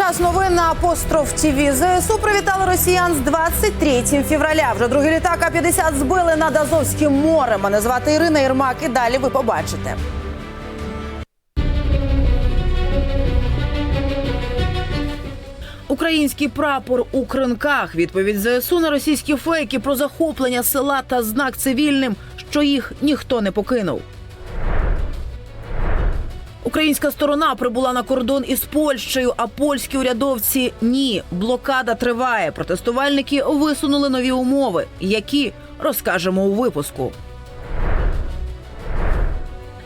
Час новин на апостроф ТВ. ЗСУ привітали росіян з 23 февраля. Вже другий літак А-50 збили над Азовським морем. Мене звати Ірина Єрмак. І далі ви побачите. Український прапор у кринках. Відповідь ЗСУ на російські фейки про захоплення села та знак цивільним, що їх ніхто не покинув. Українська сторона прибула на кордон із Польщею, а польські урядовці ні. Блокада триває. Протестувальники висунули нові умови, які розкажемо у випуску.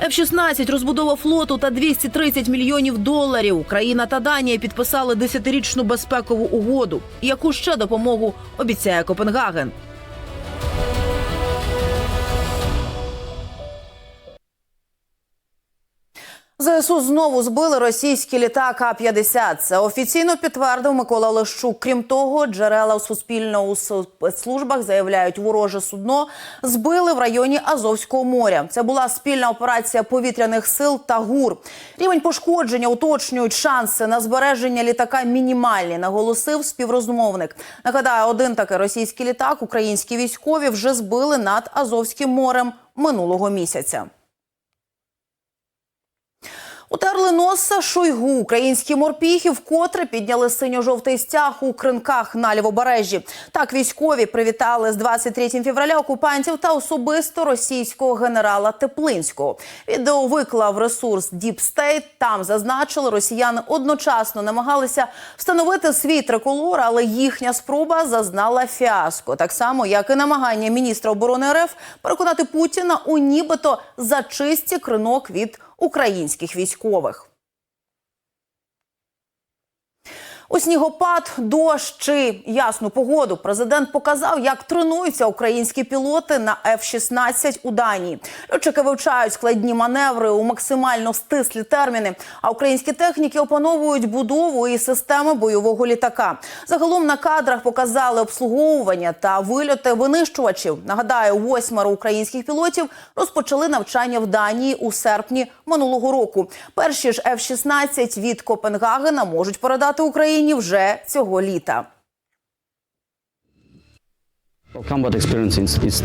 F-16 розбудова флоту та 230 мільйонів доларів. Україна та Данія підписали десятирічну безпекову угоду. Яку ще допомогу обіцяє Копенгаген? ЗСУ знову збили російський літак А-50. Це офіційно підтвердив Микола Лещук. Крім того, джерела у суспільно у спецслужбах заявляють, вороже судно збили в районі Азовського моря. Це була спільна операція повітряних сил та ГУР. Рівень пошкодження уточнюють шанси на збереження літака мінімальні, наголосив співрозмовник. Нагадаю, один такий російський літак українські військові вже збили над Азовським морем минулого місяця. Утерли носа Шойгу. Українські морпіхи вкотре підняли синьо-жовтий стяг у кринках на лівобережжі. Так військові привітали з 23 февраля окупантів та особисто російського генерала Теплинського. Відео виклав ресурс Deep State. Там зазначили, росіяни одночасно намагалися встановити свій триколор, але їхня спроба зазнала фіаско. Так само, як і намагання міністра оборони РФ переконати Путіна у нібито зачисті кринок від українських військових. У снігопад, дощ чи ясну погоду президент показав, як тренуються українські пілоти на F-16 у Данії. Льотчики вивчають складні маневри у максимально стислі терміни. А українські техніки опановують будову і системи бойового літака. Загалом на кадрах показали обслуговування та вильоти винищувачів. Нагадаю, восьмеро українських пілотів розпочали навчання в Данії у серпні минулого року. Перші ж F-16 від Копенгагена можуть передати Україні вже цього літа.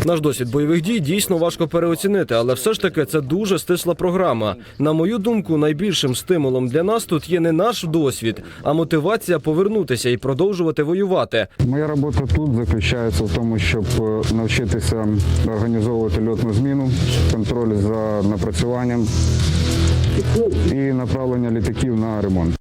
Наш досвід бойових дій дійсно важко переоцінити, але все ж таки це дуже стисла програма. На мою думку, найбільшим стимулом для нас тут є не наш досвід, а мотивація повернутися і продовжувати воювати. Моя робота тут заключається в тому, щоб е, навчитися організовувати льотну зміну, контроль за напрацюванням і направлення літаків на ремонт.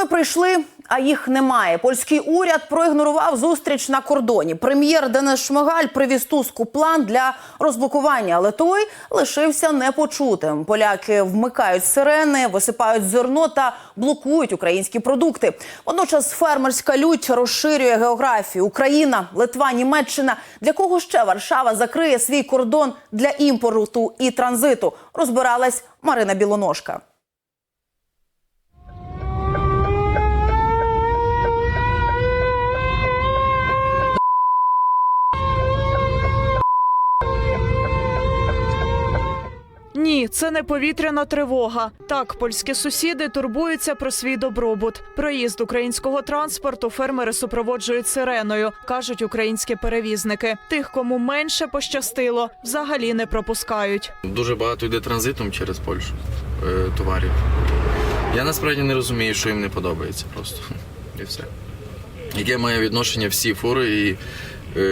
Ми прийшли, а їх немає. Польський уряд проігнорував зустріч на кордоні. Прем'єр Денис Шмигаль привіз Туску план для розблокування, але той лишився непочутим. Поляки вмикають сирени, висипають зерно та блокують українські продукти. Водночас фермерська лють розширює географію. Україна, Литва, Німеччина. Для кого ще Варшава закриє свій кордон для імпорту і транзиту? Розбиралась Марина Білоножка. Ні, це не повітряна тривога. Так, польські сусіди турбуються про свій добробут. Проїзд українського транспорту фермери супроводжують сиреною, кажуть українські перевізники. Тих, кому менше пощастило, взагалі не пропускають. Дуже багато йде транзитом через Польщу е, товарів. Я насправді не розумію, що їм не подобається просто. І все. Яке має відношення всі фури і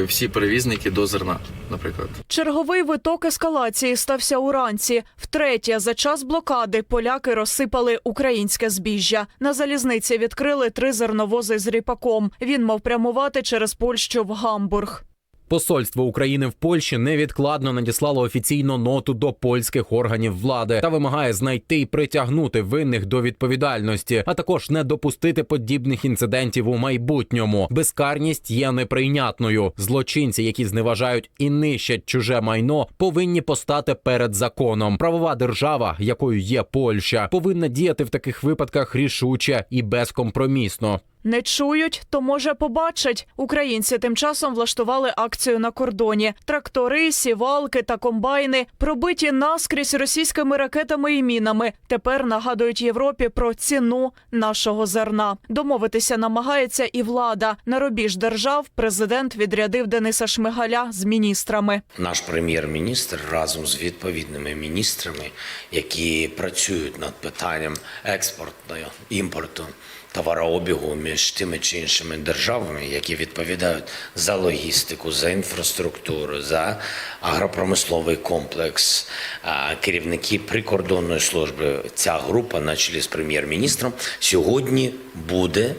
всі перевізники до зерна, наприклад. Черговий виток ескалації стався уранці. Втретє, за час блокади поляки розсипали українське збіжжя. На залізниці відкрили три зерновози з ріпаком. Він мав прямувати через Польщу в Гамбург. Посольство України в Польщі невідкладно надіслало офіційну ноту до польських органів влади та вимагає знайти і притягнути винних до відповідальності, а також не допустити подібних інцидентів у майбутньому. Безкарність є неприйнятною. Злочинці, які зневажають і нищать чуже майно, повинні постати перед законом. Правова держава, якою є Польща, повинна діяти в таких випадках рішуче і безкомпромісно. Не чують, то може побачать. Українці тим часом влаштували акцію на кордоні. Трактори, сівалки та комбайни пробиті наскрізь російськими ракетами і мінами. Тепер нагадують Європі про ціну нашого зерна. Домовитися намагається і влада. На рубіж держав президент відрядив Дениса Шмигаля з міністрами. Наш прем'єр-міністр разом з відповідними міністрами, які працюють над питанням експорту, імпорту, товарообігу між тими чи іншими державами, які відповідають за логістику, за інфраструктуру, за агропромисловий комплекс, керівники прикордонної служби. Ця група, на чолі з прем'єр-міністром, сьогодні буде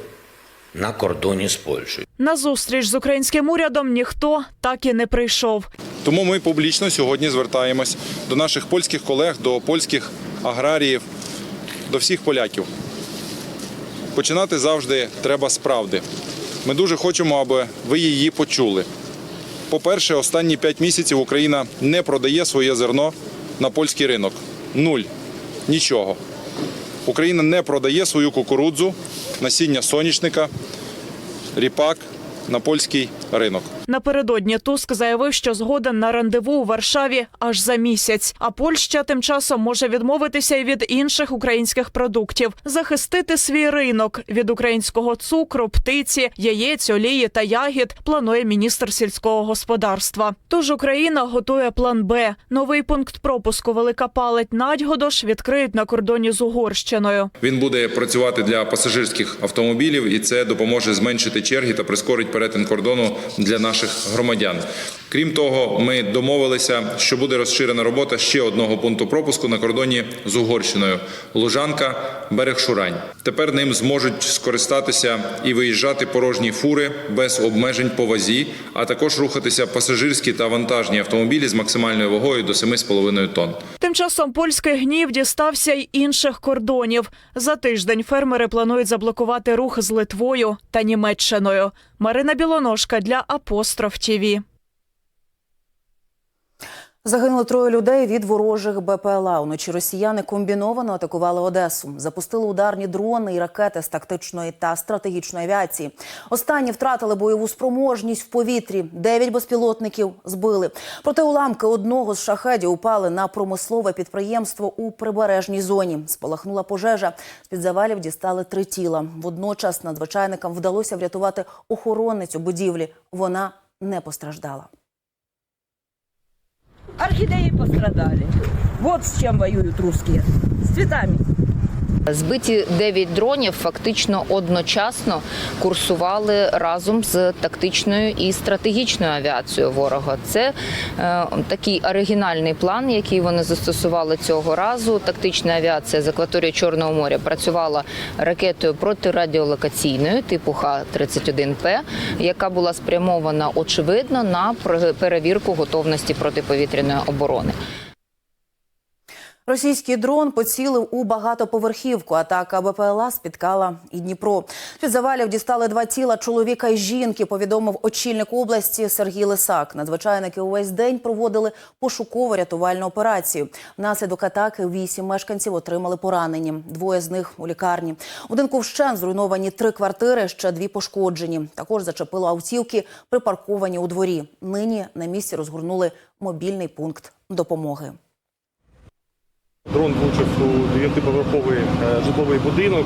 на кордоні з Польщею. На зустріч з українським урядом ніхто так і не прийшов. Тому ми публічно сьогодні звертаємось до наших польських колег, до польських аграріїв, до всіх поляків. Починати завжди треба з правди. Ми дуже хочемо, аби ви її почули. По-перше, останні п'ять місяців Україна не продає своє зерно на польський ринок. Нуль. Нічого. Україна не продає свою кукурудзу, насіння соняшника, ріпак на польський ринок. Напередодні Туск заявив, що згоден на рандеву у Варшаві аж за місяць. А Польща тим часом може відмовитися і від інших українських продуктів, захистити свій ринок від українського цукру, птиці, яєць, олії та ягід. Планує міністр сільського господарства. Тож Україна готує план Б. Новий пункт пропуску Велика Палить Надьгодош відкриють на кордоні з Угорщиною. Він буде працювати для пасажирських автомобілів, і це допоможе зменшити черги та прискорить перетин кордону для наших громадян. Крім того, ми домовилися, що буде розширена робота ще одного пункту пропуску на кордоні з Угорщиною Лужанка, берег Шурань. Тепер ним зможуть скористатися і виїжджати порожні фури без обмежень по вазі, а також рухатися пасажирські та вантажні автомобілі з максимальною вагою до 7,5 тонн. Тим часом польський гнів дістався й інших кордонів. За тиждень фермери планують заблокувати рух з Литвою та Німеччиною. Марина Білоножка для Апостроф ТІВІ. Загинуло троє людей від ворожих БПЛА. Уночі росіяни комбіновано атакували Одесу. Запустили ударні дрони і ракети з тактичної та стратегічної авіації. Останні втратили бойову спроможність в повітрі. Дев'ять безпілотників збили. Проте уламки одного з шахедів упали на промислове підприємство у прибережній зоні. Спалахнула пожежа. З під завалів дістали три тіла. Водночас надзвичайникам вдалося врятувати охоронницю будівлі. Вона не постраждала. Орхидеи пострадали. Вот с чем воюют русские. С цветами. Збиті 9 дронів фактично одночасно курсували разом з тактичною і стратегічною авіацією ворога. Це е, такий оригінальний план, який вони застосували цього разу. Тактична авіація з акваторії Чорного моря працювала ракетою протирадіолокаційною типу Х-31П, яка була спрямована очевидно на пер- перевірку готовності протиповітряної оборони. Російський дрон поцілив у багатоповерхівку. Атака БПЛА спіткала і Дніпро. Під завалів дістали два тіла чоловіка і жінки. Повідомив очільник області Сергій Лисак. Надзвичайники увесь день проводили пошуково-рятувальну операцію. Внаслідок атаки вісім мешканців отримали поранені. Двоє з них у лікарні. У будинку вщен зруйновані три квартири, ще дві пошкоджені. Також зачепило автівки, припарковані у дворі. Нині на місці розгорнули мобільний пункт допомоги. Дрон влучив у дев'ятиповерховий е, житловий будинок.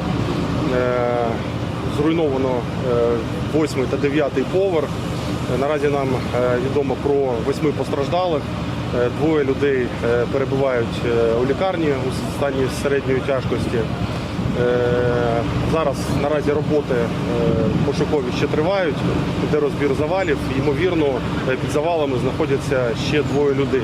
Е, Зруйновано е, восьмий та дев'ятий поверх. Наразі нам відомо про восьми постраждалих. Двоє людей перебувають у лікарні у стані середньої тяжкості. Зараз наразі роботи пошукові ще тривають, іде розбір завалів. Ймовірно, під завалами знаходяться ще двоє людей.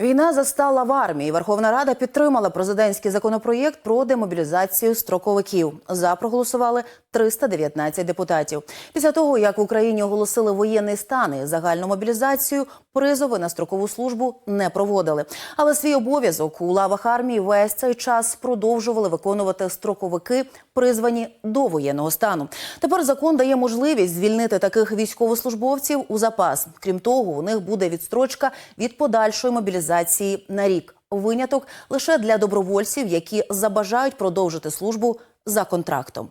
Війна застала в армії. Верховна Рада підтримала президентський законопроєкт про демобілізацію строковиків. За проголосували 319 депутатів. Після того, як в Україні оголосили воєнний стан і загальну мобілізацію, призови на строкову службу не проводили. Але свій обов'язок у лавах армії весь цей час продовжували виконувати строковики, призвані до воєнного стану. Тепер закон дає можливість звільнити таких військовослужбовців у запас. Крім того, у них буде відстрочка від подальшої мобілізації на рік. Виняток лише для добровольців, які забажають продовжити службу за контрактом.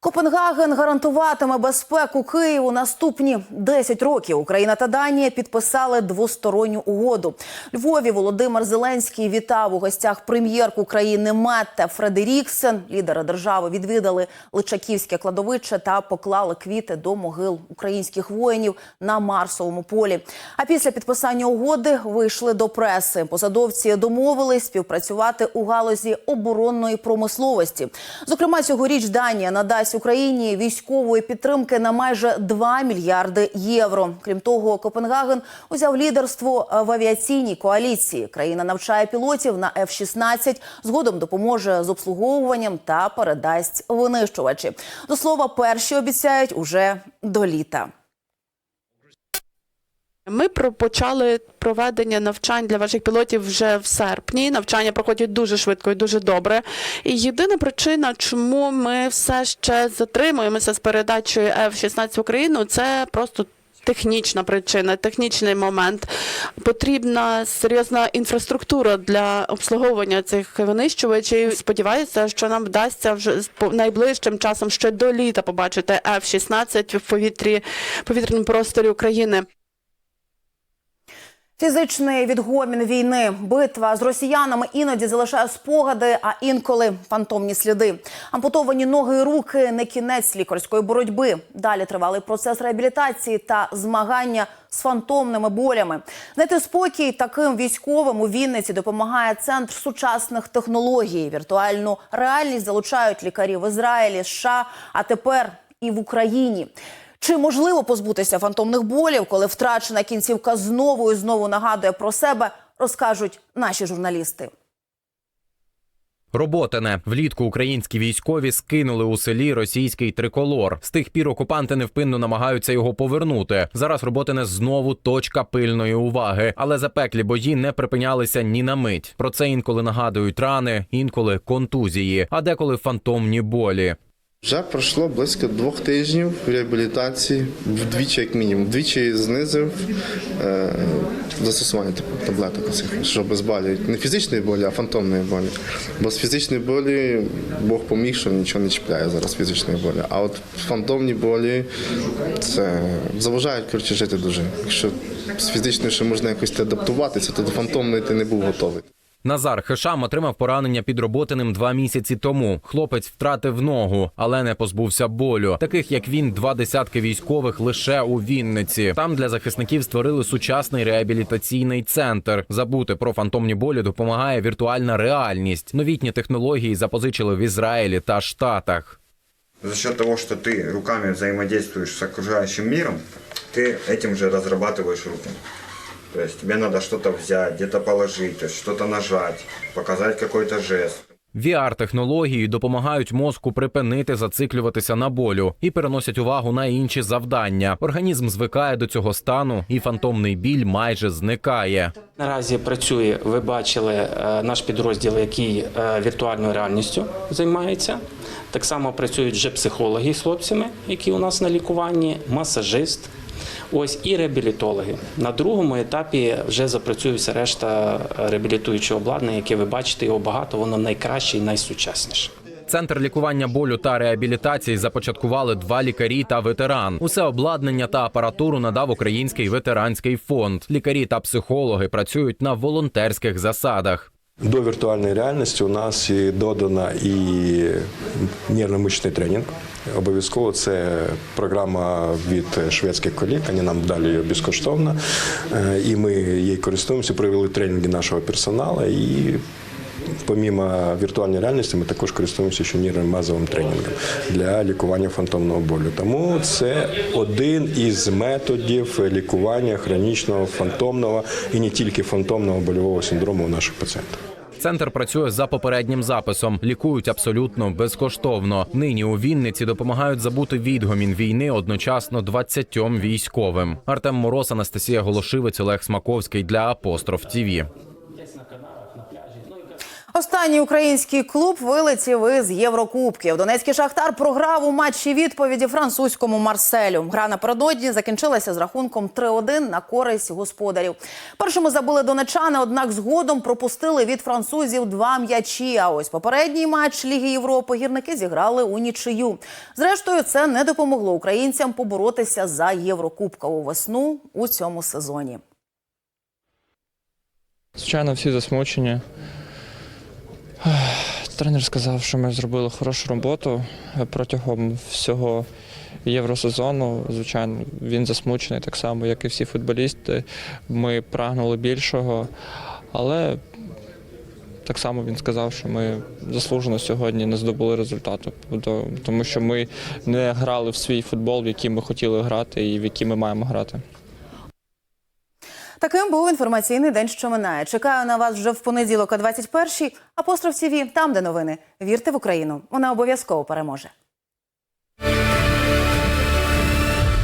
Копенгаген гарантуватиме безпеку Києву наступні 10 років. Україна та Данія підписали двосторонню угоду. Львові Володимир Зеленський вітав у гостях прем'єрку країни Метте Фредеріксен. Лідери держави відвідали Личаківське кладовище та поклали квіти до могил українських воїнів на Марсовому полі. А після підписання угоди вийшли до преси. Посадовці домовились співпрацювати у галузі оборонної промисловості. Зокрема, цьогоріч Данія надасть Україні військової підтримки на майже 2 мільярди євро. Крім того, Копенгаген узяв лідерство в авіаційній коаліції. Країна навчає пілотів на F-16, згодом допоможе з обслуговуванням та передасть винищувачі. До слова, перші обіцяють уже до літа. Ми почали проведення навчань для ваших пілотів вже в серпні. Навчання проходять дуже швидко і дуже добре. І єдина причина, чому ми все ще затримуємося з передачею F-16 в Україну, це просто. Технічна причина, технічний момент. Потрібна серйозна інфраструктура для обслуговування цих винищувачів. Сподіваюся, що нам вдасться вже найближчим часом ще до літа побачити F-16 в повітрі повітряному просторі України. Фізичний відгомін війни, битва з росіянами іноді залишає спогади, а інколи фантомні сліди. Ампутовані ноги і руки не кінець лікарської боротьби. Далі тривалий процес реабілітації та змагання з фантомними болями. Знайти спокій таким військовим у Вінниці допомагає центр сучасних технологій. Віртуальну реальність залучають лікарі в Ізраїлі, США, а тепер і в Україні. Чи можливо позбутися фантомних болів, коли втрачена кінцівка знову і знову нагадує про себе, розкажуть наші журналісти. Роботине влітку українські військові скинули у селі російський триколор. З тих пір окупанти невпинно намагаються його повернути. Зараз роботине знову точка пильної уваги, але запеклі бої не припинялися ні на мить. Про це інколи нагадують рани, інколи контузії, а деколи фантомні болі. Вже пройшло близько двох тижнів реабілітації, вдвічі, як мінімум. Вдвічі знизив е, застосування типу, таблеток, цих, що збалюють. Не фізичної болі, а фантомної болі. Бо з фізичної болі Бог поміг, що нічого не чіпляє зараз фізичної болі. А от фантомні болі це заважають коротше, жити дуже. Якщо з фізичної ще можна якось адаптуватися, то до фантомної ти не був готовий. Назар Хишам отримав поранення під роботиним два місяці тому. Хлопець втратив ногу, але не позбувся болю. Таких як він, два десятки військових лише у Вінниці. Там для захисників створили сучасний реабілітаційний центр. Забути про фантомні болі допомагає віртуальна реальність. Новітні технології запозичили в Ізраїлі та Штатах. За счет того, что ты руками взаимодействуешь с окружающим миром, ты этим же разрабатываешь руки. То есть тебе надо что-то взять, где-то положить, то есть что-то нажать, показать какой-то жест. VR-технології допомагають мозку припинити зациклюватися на болю і переносять увагу на інші завдання. Організм звикає до цього стану, і фантомний біль майже зникає. Наразі працює, ви бачили е, наш підрозділ, який е, віртуальною реальністю займається. Так само працюють вже психологи з хлопцями, які у нас на лікуванні, масажист. Ось і реабілітологи. На другому етапі вже запрацює вся решта реабілітуючого обладнання, яке ви бачите, його багато, воно найкраще і найсучасніше. Центр лікування болю та реабілітації започаткували два лікарі та ветеран. Усе обладнання та апаратуру надав Український ветеранський фонд. Лікарі та психологи працюють на волонтерських засадах. До віртуальної реальності у нас і додана і нервно-мишний тренінг. Обов'язково це програма від шведських колег. Вони нам дали її безкоштовно. Е, І ми її користуємося, провели тренінги нашого персоналу. І помімо віртуальної реальності, ми також користуємося ще нейромазовим тренінгом для лікування фантомного болю. Тому це один із методів лікування хронічного фантомного і не тільки фантомного больового синдрому у наших пацієнтів. Центр працює за попереднім записом. Лікують абсолютно безкоштовно. Нині у Вінниці допомагають забути відгомін війни одночасно 20 військовим. Артем Мороз, Анастасія Голошивець, Олег Смаковський для Апостроф ТІВІ. Останній український клуб вилетів із Єврокубків. Донецький шахтар програв у матчі відповіді французькому Марселю. Гра напередодні закінчилася з рахунком 3-1 на користь господарів. Першими забили донечани, однак згодом пропустили від французів два м'ячі. А ось попередній матч Ліги Європи гірники зіграли у нічию. Зрештою, це не допомогло українцям поборотися за Єврокубкову весну у цьому сезоні. Звичайно, всі засмучені. Тренер сказав, що ми зробили хорошу роботу протягом всього євросезону. Звичайно, він засмучений так само, як і всі футболісти. Ми прагнули більшого, але так само він сказав, що ми заслужено сьогодні не здобули результату, тому що ми не грали в свій футбол, в який ми хотіли грати і в який ми маємо грати. Таким був інформаційний день, що минає. Чекаю на вас вже в понеділок о 21-й. Апостроф ТІВІ, там, де новини. Вірте в Україну. Вона обов'язково переможе.